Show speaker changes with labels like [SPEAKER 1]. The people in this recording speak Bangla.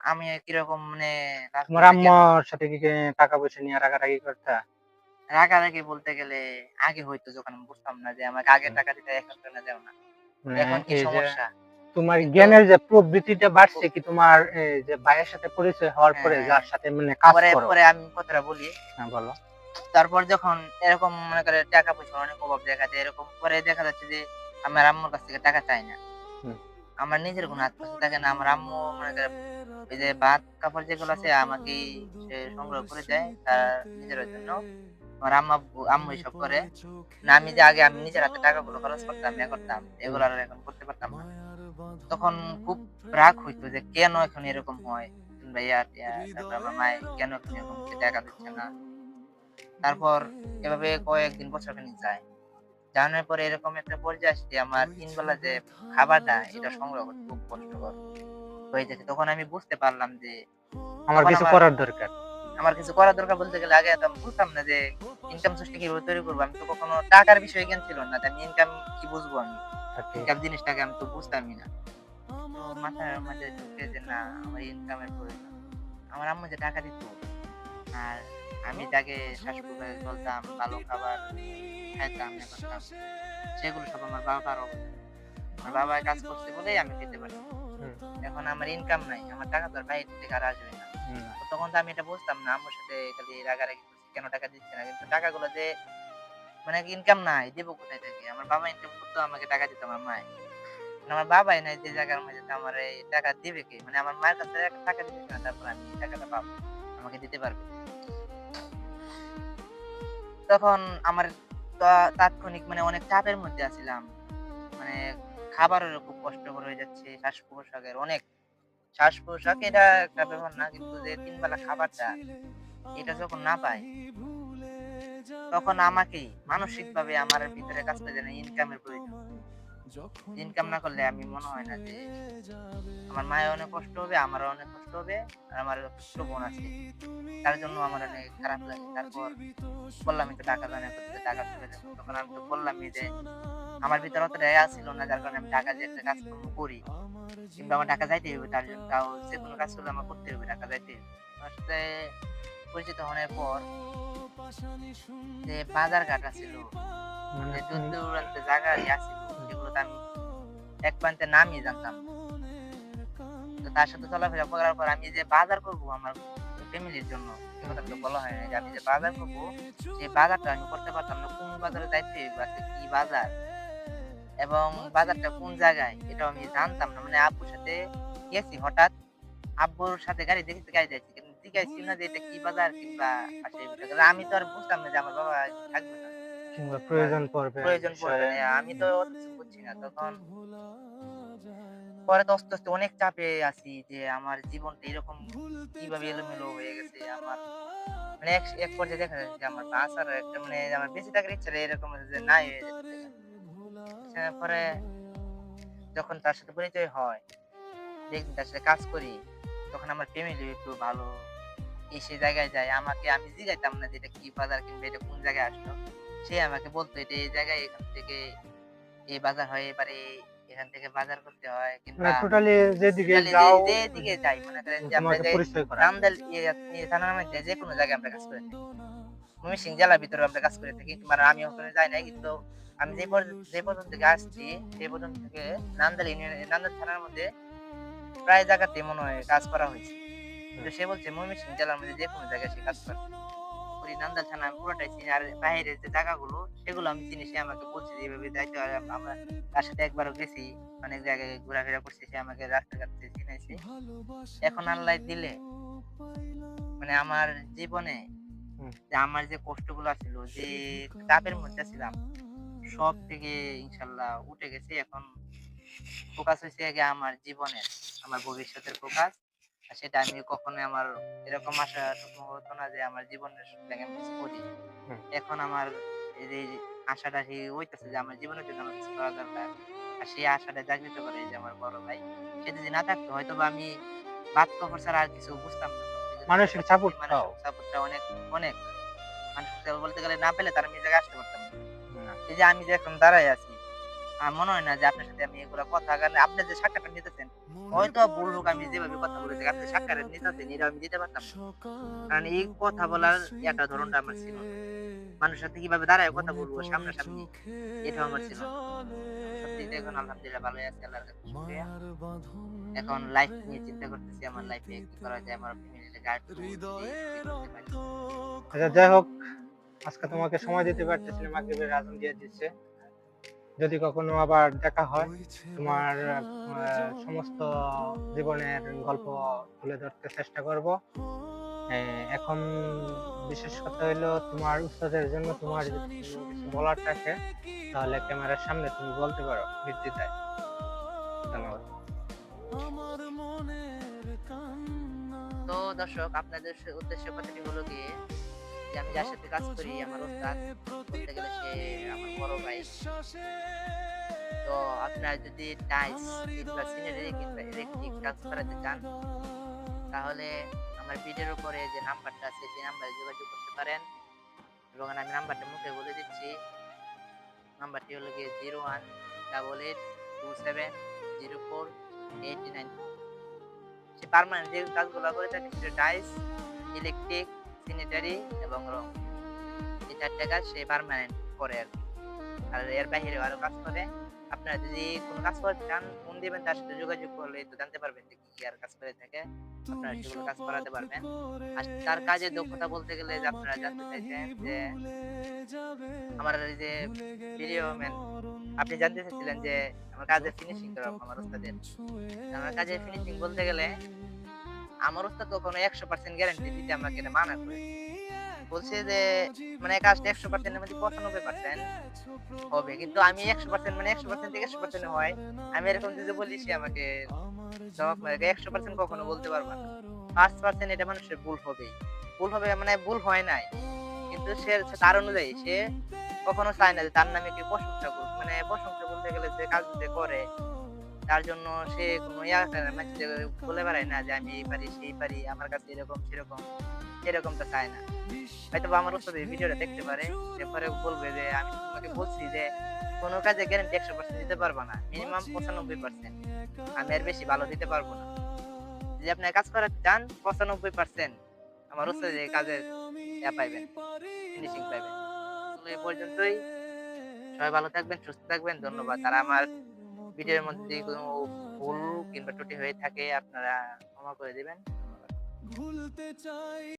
[SPEAKER 1] আমি কীরকম মানে
[SPEAKER 2] তোমার আম্মার সাথে কি টাকা পয়সা নিয়ে রাগারাগি করতা?
[SPEAKER 1] রাগারাগি বলতে গেলে আগে হয়তো যখন আমি বুঝতাম না যে আমাকে আগে টাকা দিতে এখন কেন দেও না।
[SPEAKER 2] মানে
[SPEAKER 1] এখন কি সমস্যা?
[SPEAKER 2] তোমার জ্ঞানের যে প্রবৃত্তিটা বাড়ছে কি তোমার এই যে ভাইয়ের সাথে পরিচয় হওয়ার পরে
[SPEAKER 1] হ্যাঁ।
[SPEAKER 2] যার সাথে মানে কাজ করো।
[SPEAKER 1] পরে আমি কথাটা বলি।
[SPEAKER 2] হ্যাঁ, বলো।
[SPEAKER 1] তারপর যখন এরকম মনে করে টাকা পয়সা অনেক অভাব দেখা যায় এরকম পরে দেখা যাচ্ছে যে আমার আম্মুর কাছ থেকে টাকা চাই না। আমার নিজের কোনো পয়সা থাকে না, আমার আম্মু, মনে করে ওই যে ভাত কাপড় যেগুলো আছে, আমাকে সংগ্রহ করে দেয় তার নিজের জন্য। আমার আম্মা আম্মু সব করে। না, আমি যে আগে আমি নিজের হাতে টাকাগুলো খরচ করতাম ইয়ে করতাম, এগুলো আর এখন করতে পারতাম না। তখন খুব রাগ হইতো যে কেন এখন এরকম হয়? কিংবা ইয়া তারপর আমার মায়ে কেন এখন এরকম টাকা দিচ্ছে না? তারপর এভাবে কয়েকদিন বছর যায়। জানার পরে এরকম একটা পর্যায়ে আসছে আমার তিন বেলা যে খাবারটা এটা সংগ্রহ করতে খুব কষ্টকর হয়ে যাচ্ছে তখন আমি বুঝতে পারলাম যে
[SPEAKER 2] আমার কিছু করার দরকার।
[SPEAKER 1] আমার কিছু করার দরকার বলতে গেলে আগে তো আমি বুঝতাম না যে ইনকাম সোর্সটা কীভাবে তৈরি করব। আমি তো কখনো টাকার বিষয়ে জ্ঞান ছিল না আমি ইনকাম কি বুঝব আমি? ইনকাম জিনিসটাকে আমি তো বুঝতামই না। তো মাথার মাঝে ঢুকে যে না আমার ইনকামের প্রয়োজন। আমার আম্মু যে টাকা দিত আর আমি তাকে শ্বাসপ্রশ্বাসে চলতাম ভালো খাবার খাইতাম ইয়ে করতাম। সেগুলো সব আমার বাবার অবদান। আমার বাবা কাজ করছে বলেই আমি খেতে পারি। এখন আমার ইনকাম নাই আমার টাকা তো আর বাইরে থেকে আর আসবে না। তখন তো আমি এটা বুঝতাম না আম্মুর সাথে খালি রাগারাগি করছি কেন টাকা দিচ্ছে না? কিন্তু টাকাগুলো যে মানে ইনকাম নাই দেবো কোথায় থেকে? আমার বাবা ইনকাম করতো আমাকে টাকা দিত আমার মায়। আমার বাবাই নাই যে জায়গার মধ্যে আমার এই টাকা দিবে কে? মানে আমার মায়ের কাছে টাকা দিবে না তারপর আমি টাকাটা পাবো আমাকে দিতে পারবে। তখন আমার তাৎক্ষণিক মানে অনেক চাপের মধ্যে আছিলাম। মানে খাবারের খুব কষ্টকর হয়ে যাচ্ছে শ্বাস প্রশ্বাসের অনেক। শ্বাস প্রশ্বাস এটা একটা ব্যাপার না, কিন্তু যে তিন বেলা খাবারটা, এটা যখন না পাই তখন আমাকেই মানসিকভাবে আমার ভিতরে কাজটা যেন ইনকামের প্রয়োজন। ইনকাম না করলে আমি মনে হয় না যে আমার মায়ের অনেক কষ্ট হবে, আমারও অনেক কষ্ট হবে, আর আমার ছোট বোন আছে। তার জন্য আমার অনেক খারাপ লাগে। তারপর বললাম, একটু টাকা দানা করতে টাকা তুলে তখন আমি তো বললামই যে আমার ভিতরে অতটা ইয়া ছিল না, যার কারণে আমি টাকা দিয়ে একটা কাজকর্ম করি। কিংবা আমার টাকা যাইতে হবে, তার জন্য তাও যে কোনো কাজ করলে আমার করতে হবে, টাকা যাইতে হবে। আমার পরিচিত হওয়ার পর যে বাজার ঘাট ছিল
[SPEAKER 2] মানে
[SPEAKER 1] যে দূর
[SPEAKER 2] তুমি-
[SPEAKER 1] দূরান্তে জায়গা ইয়া ছিল সেগুলো তো আমি এক প্রান্তে নামই জানতাম তো তার সাথে চলাফেরা করার পর আমি যে বাজার করব আমার ফ্যামিলির জন্য কথা বলা হয় না যে আমি যে বাজার করব সেই বাজারটা আমি করতে পারতাম না। কোন বাজারে যাইতে আছে কি বাজার? এবং বাজারটা কোন জায়গায় এটা আমি জানতাম না। মানে আব্বুর সাথে গেছি হঠাৎ। আব্বুর সাথে গাড়ি দেখেছি গাড়ি যাচ্ছি কিন্তু জিজ্ঞাসি না যে এটা কি বাজার কিংবা আমি তো আর বুঝতাম না যে আমার বাবা থাকবে না।
[SPEAKER 2] কিংবা প্রয়োজন পড়বে
[SPEAKER 1] প্রয়োজন পড়বে আমি তো বুঝছি না। তখন পরে তো আস্তে আস্তে অনেক চাপে আছি যে আমার জীবনটা এরকম কীভাবে এলোমেলো হয়ে গেছে আমার। মানে এক এক পর্যায়ে দেখা যাচ্ছে যে আমার বাঁচার একটা মানে আমার বেঁচে থাকার ইচ্ছা এরকম যে নাই হয়ে যাচ্ছে। পরে যখন তার সাথে পরিচয় হয় দেখি তার সাথে কাজ করি তখন আমার ফ্যামিলি একটু ভালো। এসে জায়গায় যায় আমাকে আমি জিগাইতাম না যে এটা কি বাজার কিংবা এটা কোন জায়গায় আসলো। সে আমাকে বলতো এটা এই জায়গায় এখান থেকে এই বাজার হয় এবারে এখান থেকে বাজার করতে হয়
[SPEAKER 2] মানে
[SPEAKER 1] কিংবা
[SPEAKER 2] টোটালি যেদিকে
[SPEAKER 1] টোটালি
[SPEAKER 2] যাও
[SPEAKER 1] যেদিকে যাই মনে করেন যে আমরা
[SPEAKER 2] তোমাকে
[SPEAKER 1] যে
[SPEAKER 2] পরিচয়
[SPEAKER 1] রামদাল থানার মধ্যে যে কোনো জায়গায় আমরা কাজ করে থাকি। ময়মনসিংহ জেলার ভিতরে আমরা কাজ করে থাকি মানে আমি ওখানে যাই নাই কিন্তু আমি যে পর্যন্ত যে পর্যন্ত থেকে আসছি সেই পর্যন্ত থেকে নান্দাল ইউনিয়ন নান্দাল থানার মধ্যে প্রায় জায়গাতে মনে হয় কাজ করা হয়েছে। কিন্তু সে বলছে ময়মনসিংহ জেলার মধ্যে যে কোনো জায়গায় সে কাজ করে। ওই নান্দাল থানা আমি পুরোটাই চিনি আর বাইরের যে জায়গাগুলো সেগুলো আমি চিনি সে আমাকে বলছে যে এইভাবে দায়িত্ব আর আমরা তার সাথে একবারও গেছি অনেক জায়গায় ঘোরাফেরা করছি সে আমাকে রাস্তাঘাট চিনাইছে। এখন আল্লাহ দিলে মানে আমার জীবনে আমার যে কষ্টগুলো ছিল যে চাপের মধ্যে ছিলাম সব থেকে ইনশাল্লাহ উঠে গেছে। এখন ফোকাস হয়েছে আগে আমার জীবনের আমার ভবিষ্যতের ফোকাস সেটা আমি কখনো আমার এরকম আশা স্বপ্ন হতো না যে আমার জীবনের আমি কিছু করি। এখন আমার এই আশাটা সেই হইতেছে যে আমার জীবনের জন্য আমার কিছু করা দরকার। আর সেই আশাটা জাগৃত করে যে আমার বড় ভাই। সে যদি না থাকতো হয়তো বা আমি বাদ কবর ছাড়া আর কিছু বুঝতাম না।
[SPEAKER 2] মানসিক সাপোর্ট পাও
[SPEAKER 1] সাপোর্টটা অনেক অনেক। সাপোর্ট বলতে গেলে না পেলে তার আমি জায়গায় আসতে পারতাম না। এই যে আমি যে এখন দাঁড়াই আছি আমার মনে হয় না যে আপনার সাথে আমি এগুলো কথা কারণ আপনি যে সাক্ষাৎটা নিতেছেন হয়তো ভুল হোক আমি যেভাবে কথা বলেছি আপনি সাক্ষাৎ নিতেছেন এটা আমি দিতে পারতাম কারণ এই কথা বলার একটা ধরনটা আমার ছিল মানুষের সাথে কীভাবে দাঁড়ায় কথা বলব সামনাসামনি এটাও আমার ছিল সত্যি এখন আলহামদুলিল্লাহ ভালোই আছি আল্লাহর কাছে এখন লাইফ নিয়ে চিন্তা করতেছি আমার লাইফে কি করা যায় আমার ফ্যামিলিতে গাইড
[SPEAKER 2] আচ্ছা যাই হোক আজকে তোমাকে সময় দিতে পারতেছি না মাগরিবের আজান দিয়ে দিচ্ছে। যদি কখনো আবার দেখা হয় তোমার আহ, সমস্ত জীবনের গল্প তুলে ধরতে চেষ্টা করব। এখন বিশেষ কথা হলো তোমার উস্তাদের জন্য তোমার বলার থাকে তাহলে ক্যামেরার সামনে তুমি বলতে পারো নির্দ্বিধায় ধন্যবাদ।
[SPEAKER 1] তো দর্শক আপনাদের উদ্দেশ্য কথাটি হলো গিয়ে যে আমি যার সাথে কাজ করি, আমার ওস্তাদ বলতে গেলে সে আমার বড় ভাই। তো আপনার যদি টাইস কিংবা সিনারি কিংবা ইলেকট্রিক কাজ করাতে চান, তাহলে আমার ভিডিওর উপরে যে নাম্বারটা আছে, সেই নাম্বারে যোগাযোগ করতে পারেন। এবং আমি নাম্বারটা মুখে বলে দিচ্ছি। নাম্বারটি হলো গিয়ে zero one double eight two seven zero four eight nine সে পার্মানেন্ট যে কাজগুলো করে থাকে সেটা টাইস ইলেকট্রিক স্যানিটারি এবং রং। এই চারটে কাজ সে পার্মানেন্ট করে আর কি। আর এর বাইরে আরও কাজ করে। আপনারা যদি কোনো কাজ করতে চান ফোন দিবেন তার সাথে যোগাযোগ করলে তো জানতে পারবেন যে কি আর কাজ করে থাকে। আপনারা সেগুলো কাজ করাতে পারবেন। আর তার কাজের দক্ষতা বলতে গেলে যে আপনারা জানতে চাইছেন যে আমার এই যে ভিডিও ম্যান আপনি জানতে চাইছিলেন যে আমার কাজের ফিনিশিং কীরকম আমার ওস্তাদের আমার কাজের ফিনিশিং বলতে গেলে আমার ওস্তাদ কখনো একশো পার্সেন্ট গ্যারান্টি দিতে আমাকে এটা মানা করে। বলছে যে মানে কাজটা একশো পার্সেন্টের মধ্যে পঁচানব্বই পার্সেন্ট হবে। কিন্তু আমি একশো পার্সেন্ট মানে একশো পার্সেন্ট থেকে একশো পার্সেন্ট হয়। আমি এরকম যদি বলি, সে আমাকে জবাব একশো পার্সেন্ট কখনো বলতে পারব না। পাঁচ পার্সেন্ট এটা মানুষের ভুল হবেই। ভুল হবে মানে ভুল হয় নাই। কিন্তু সে তার অনুযায়ী সে কখনো চায় না যে তার নামে কেউ প্রশংসা করুক। মানে প্রশংসা বলতে গেলে যে কাজ করে তার জন্য সে কোনো মানে বলে বেড়ায় না যে আমি এই পারি সেই পারি আমার কাছে এরকম, সেরকম তো চায় না। হয়তো আমার ওস্তাদ এই ভিডিওটা দেখতে পারে, এরপরে বলবে যে, আমি তোমাকে বলছি যে, কোনো কাজে গ্যারান্টি একশো পার্সেন্ট দিতে পারব না মিনিমাম পঁচানব্বই পার্সেন্ট আমি আর বেশি ভালো দিতে পারব না। যদি আপনি কাজ করাতে চান, পঁচানব্বই পার্সেন্ট আমার ওস্তাদ এই কাজের ইয়া পাইবেন ফিনিশিং পাইবেন। এই পর্যন্তই। সবাই ভালো থাকবেন, সুস্থ থাকবেন, ধন্যবাদ। তারা আমার ভিডিওর মধ্যে যদি কোনো ভুল কিংবা ত্রুটি হয়ে থাকে, আপনারা ক্ষমা করে দেবেন।
[SPEAKER 3] ভুলতে চাই